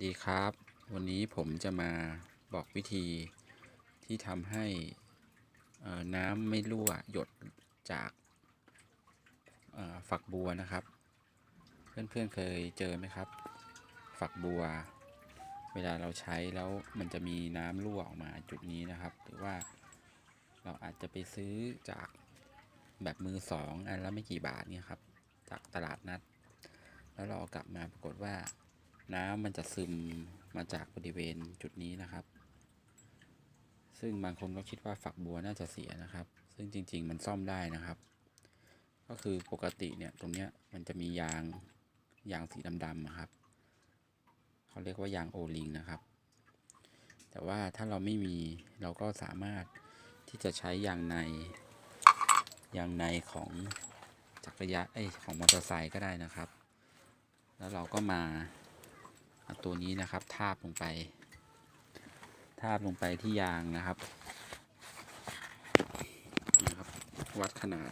สดีครับ วันนี้ผมจะมาบอกวิธีที่ทำให้น้ำไม่รั่วหยดจากฝักบัวนะครับ เพื่อนๆเคยเจอไหมครับ ฝักบัว เวลาเราใช้แล้วมันจะมีน้ำรั่วออกมาจุดนี้นะครับ หรือว่าเราอาจจะไปซื้อจากแบบมือสองอันละไม่กี่บาทเนี่ยครับ จากตลาดนัด แล้วเราเอากลับมาปรากฏว่า น้ำมันจะซึมมาจากบริเวณจุดนี้นะครับ ซึ่งบางคนก็คิดว่าฝักบัวน่าจะเสียนะครับ ซึ่งจริง ๆ มันซ่อมได้นะครับ ก็คือปกติเนี่ยตรงเนี้ยมันจะมียางยางสีดำๆอะครับเขาเรียกว่ายางโอลิงนะครับ แต่ว่าถ้าเราไม่มีเราก็สามารถที่จะใช้ยางในยางในของจักรยานเอ้ของมอเตอร์ไซค์ก็ได้นะครับ แล้วเราก็มา เอาตัวนี้นะครับ ทาบลงไป ทาบลงไปที่ยางนะครับนะครับ วัดขนาด